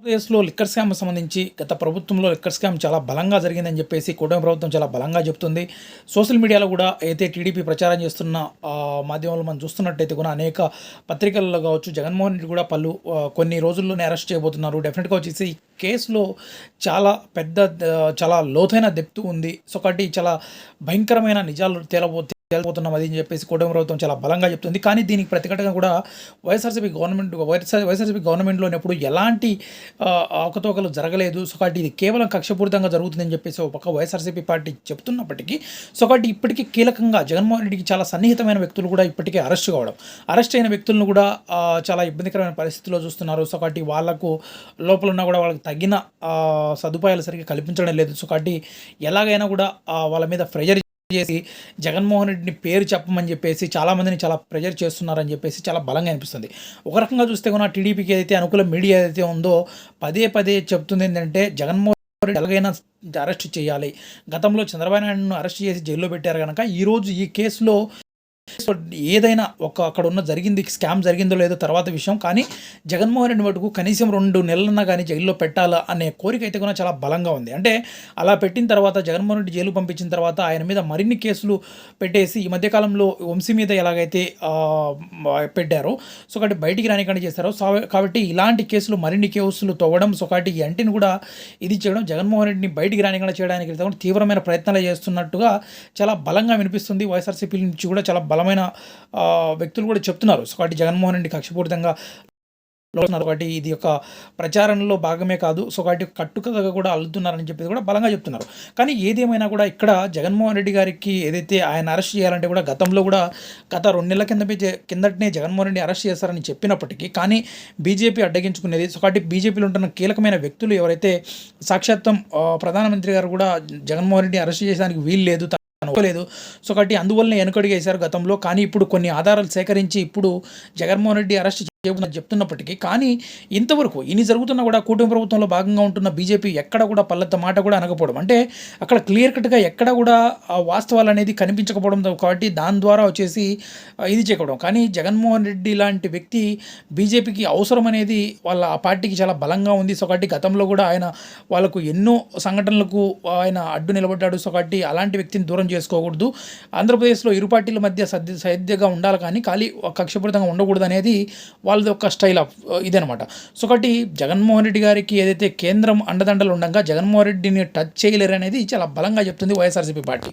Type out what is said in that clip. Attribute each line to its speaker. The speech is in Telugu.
Speaker 1: ఆంధ్రప్రదేశ్లో లిక్కర్ స్కామ్ సంబంధించి గత ప్రభుత్వంలో లిక్కర్ స్కామ్ చాలా బలంగా జరిగిందని చెప్పేసి కూటమి ప్రభుత్వం చాలా బలంగా చెప్తుంది సోషల్ మీడియాలో కూడా అయితే టీడీపీ ప్రచారం చేస్తున్న మాధ్యమాలు మనం చూస్తున్నట్టయితే కూడా అనేక పత్రికల్లో కావచ్చు జగన్మోహన్ రెడ్డి కూడా పలు కొన్ని రోజుల్లోనే అరెస్ట్ చేయబోతున్నారు. డెఫినెట్గా వచ్చేసి ఈ కేసులో చాలా పెద్ద చాలా లోతైన దెప్తు ఉంది. సో కాబట్టి చాలా భయంకరమైన నిజాలు తేలబో తేలిపోతున్నాం అది అని చెప్పేసి కూటమి ప్రభుత్వం చాలా బలంగా చెప్తుంది. కానీ దీనికి ప్రతిఘటన కూడా వైఎస్ఆర్సీపీ గవర్నమెంట్ వైఎస్ఆర్ వైఎస్ఆర్సీపీ గవర్నమెంట్లోనే ఎప్పుడు ఎలాంటి ఆ, అవకతవకలు జరగలేదు. సో కాబట్టి ఇది కేవలం కక్షపూరితంగా జరుగుతుందని చెప్పేసి ఒక పక్క వైఎస్ఆర్సీపీ పార్టీ చెప్తున్నప్పటికీ సో కాబట్టి ఇప్పటికీ కీలకంగా జగన్మోహన్ రెడ్డికి చాలా సన్నిహితమైన వ్యక్తులు కూడా ఇప్పటికే అరెస్ట్ కావడం అరెస్ట్ అయిన వ్యక్తులను కూడా చాలా ఇబ్బందికరమైన పరిస్థితిలో చూస్తున్నారు. సో కాబట్టి వాళ్ళకు లోపల ఉన్నా కూడా వాళ్ళకి తగిన సదుపాయాలు సరిగ్గా కల్పించడం లేదు. సో కాబట్టి ఎలాగైనా కూడా వాళ్ళ మీద ప్రెజర్ చేసి జగన్మోహన్ రెడ్డిని పేరు చెప్పమని చెప్పేసి చాలామందిని చాలా ప్రెజర్ చేస్తున్నారని చెప్పేసి చాలా బలంగా అనిపిస్తుంది. ఒక రకంగా చూస్తే కూడా టీడీపీకి ఏదైతే అనుకూల మీడియా ఏదైతే ఉందో పదే పదే చెప్తుంది ఏంటంటే జగన్మోహన్ రెడ్డి ఎలాగైనా అరెస్ట్ చేయాలి. గతంలో చంద్రబాబు నాయుడును అరెస్ట్ చేసి జైల్లో పెట్టారు కనుక ఈరోజు ఈ కేసులో సో ఏదైనా ఒక అక్కడ ఉన్న జరిగింది స్కామ్ జరిగిందో లేదో తర్వాత విషయం. కానీ జగన్మోహన్ రెడ్డి మటుకు కనీసం రెండు నెలలన్నా కానీ జైల్లో పెట్టాలా అనే కోరిక అయితే కూడా చాలా బలంగా ఉంది. అంటే అలా పెట్టిన తర్వాత జగన్మోహన్ రెడ్డి జైలు పంపించిన తర్వాత ఆయన మీద మరిన్ని కేసులు పెట్టేసి ఈ మధ్యకాలంలో వంశీ మీద ఎలాగైతే పెట్టారో సో కాబట్టి బయటికి రానికండి చేశారో. సో కాబట్టి ఇలాంటి కేసులు మరిన్ని కేసులు తవ్వడం సో కాబట్టి ఈ అంటిని కూడా ఇది చేయడం జగన్మోహన్ రెడ్డిని బయటికి రానికుండా చేయడానికి తీవ్రమైన ప్రయత్నాలు చేస్తున్నట్టుగా చాలా బలంగా వినిపిస్తుంది. వైఎస్ఆర్సీపీ నుంచి కూడా చాలా బలమైన ఆ, వ్యక్తులు కూడా చెప్తున్నారు. సో కాబట్టి జగన్మోహన్ రెడ్డి కక్షపూరితంగా కాబట్టి ఇది ఒక ప్రచారంలో భాగమే కాదు. సో కాబట్టి కట్టుకగా కూడా అల్లుతున్నారని చెప్పేది కూడా బలంగా చెప్తున్నారు. కానీ ఏదేమైనా కూడా ఇక్కడ జగన్మోహన్ రెడ్డి గారికి ఏదైతే ఆయన అరెస్ట్ చేయాలంటే కూడా గతంలో కూడా గత రెండు నెలల కింద కిందటనే జగన్మోహన్ రెడ్డి అరెస్ట్ చేస్తారని చెప్పినప్పటికీ కానీ బీజేపీ అడ్డగించుకునేది సో కాబట్టి బీజేపీలో ఉంటున్న కీలకమైన వ్యక్తులు ఎవరైతే సాక్షాత్తం ప్రధానమంత్రి గారు కూడా జగన్మోహన్ రెడ్డి అరెస్ట్ చేయడానికి వీలు లేదు. లేదు సో కాబట్టి అందువల్లనే వెనుకడుగేశారు గతంలో. కానీ ఇప్పుడు కొన్ని ఆధారాలు సేకరించి ఇప్పుడు జగన్మోహన్ రెడ్డి అరెస్ట్ చెప్తున్నప్పటికీ కానీ ఇంతవరకు ఇన్ని జరుగుతున్నా కూడా కూటమి ప్రభుత్వంలో భాగంగా ఉంటున్న బీజేపీ ఎక్కడ కూడా పల్లెత్త మాట కూడా అనకపోవడం. అంటే అక్కడ క్లియర్ కట్గా ఎక్కడ కూడా ఆ వాస్తవాలు అనేది కనిపించకపోవడం కాబట్టి దాని ద్వారా వచ్చేసి ఇది చేయకపోవడం కానీ జగన్మోహన్ రెడ్డి లాంటి వ్యక్తి బీజేపీకి అవసరం అనేది వాళ్ళ ఆ పార్టీకి చాలా బలంగా ఉంది. సో కాబట్టి గతంలో కూడా ఆయన వాళ్ళకు ఎన్నో సంఘటనలకు ఆయన అడ్డు నిలబడ్డాడు. సో కాబట్టి అలాంటి వ్యక్తిని దూరం చేసుకోకూడదు. ఆంధ్రప్రదేశ్లో ఇరు పార్టీల మధ్య సద్య సైద్యగా ఉండాలి కానీ ఖాళీ కక్షపూరితంగా ఉండకూడదు అనేది వాళ్ళది ఒక స్టైల్ ఆఫ్ ఇదనమాట సో ఒకటి జగన్మోహన్ రెడ్డి గారికి ఏదైతే కేంద్రం అండదండలు ఉండగా జగన్మోహన్ రెడ్డిని టచ్ చేయలేరు అనేది చాలా బలంగా చెప్తుంది వైఎస్ఆర్సీపీ పార్టీ.